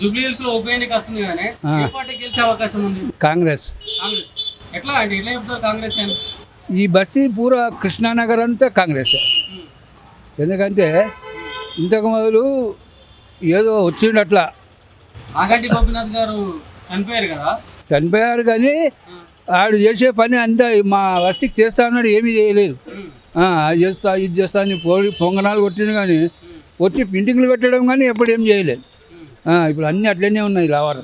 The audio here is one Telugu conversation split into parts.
జూబ్లీ హిల్స్లో ఉప ఎన్నిక వస్తుంది కానీ. ఏ పార్టీ గెలిచే అవకాశం ఉంది? కాంగ్రెస్. కాంగ్రెస్. ఎట్లా అంటే ఎట్లా చెప్తారు కాంగ్రెస్ అని? ఈ బస్తీ పూరా కృష్ణానగర్ అంతా కాంగ్రెస్. ఎందుకంటే ఇంతకు మొదలు ఏదో వచ్చిండు అట్లా ఆగంటి గోపీనాథ్ గారు చనిపోయారు కదా? చనిపోయారు కానీ. ఆడు చేసే పని అంతా మా వస్తికి చేస్తా అన్నాడు ఏమీ చేయలేదు. అది చేస్తా ఇది చేస్తా అని పొంగనాలు కొట్టిండు కానీ వచ్చి పింటింగ్లు పెట్టడం కానీ ఎప్పుడు ఏం చేయలేదు. ఇప్పుడు అన్నీ అట్లనే ఉన్నాయి లావారు.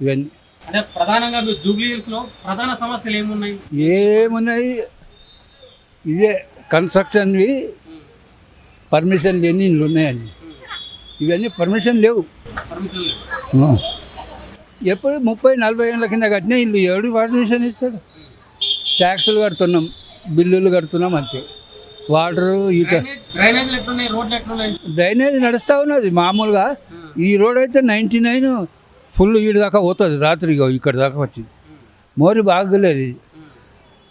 ఇవన్నీ. అంటే ప్రధానంగా మీరు జూబ్లీ హిల్స్లో ప్రధాన సమస్యలు ఏమున్నాయి? ఏమున్నాయి? ఇదే కన్స్ట్రక్షన్వి. పర్మిషన్ లేని ఇల్లు ఉన్నాయండి ఇవన్నీ పర్మిషన్ లేవు. పర్మిషన్ ఆ. ఎప్పుడు ముప్పై నలభై ఏళ్ళ కింద కట్టిన ఇల్లు ఎవడు పర్మిషన్ ఇస్తాడు? ట్యాక్సులు కడుతున్నాం బిల్లులు కడుతున్నాం అంతే. వాటరు డ్రైనేజ్ నడుస్తూ ఉన్నది మామూలుగా. ఈ రోడ్ అయితే నైంటీ నైన్ ఫుల్ ఈడు దాకా పోతుంది రాత్రిగా ఇక్కడ దాకా వచ్చింది. మోరి బాగలేదు ఇది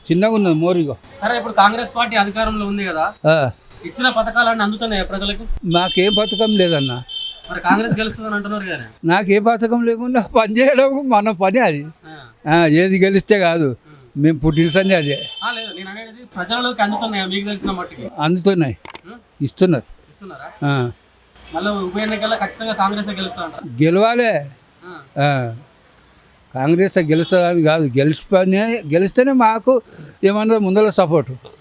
చిన్నగా ఉన్నది మోరిగో సరే ఇప్పుడు కాంగ్రెస్ పార్టీ అధికారంలో ఉంది కదా. ఇచ్చిన పథకాలన్నీ అందుతున్నాయి ప్రజలకు? నాకేం పథకం లేదన్న. మరి కాంగ్రెస్ గెలుస్తుందని అంటున్నారు కదా. నాకే పథకం లేకుండా పని చేయడం మన పని అది. ఏది గెలిస్తే కాదు. మేము పుట్టిన సంది అదే. ఆ, లేదు నేను అనేది ప్రజలలోకి అందుతున్నాయా? మీకు తెలిసిన మట్టుకి? అందుతున్నాయి. ఉం? ఇస్తున్నారు. ఇస్తున్నారా? ఆ, మళ్ళీ ఉప ఎన్నికల్లో ఖచ్చితంగా కాంగ్రెస్ గెలుస్తా అంటారు గెలవాలే. ఆ, కాంగ్రెస్ గెలుస్తుందని కాదు. గెలిచిపోయి గెలిస్తేనే మాకు ఏమన్నా ముందర సపోర్టు.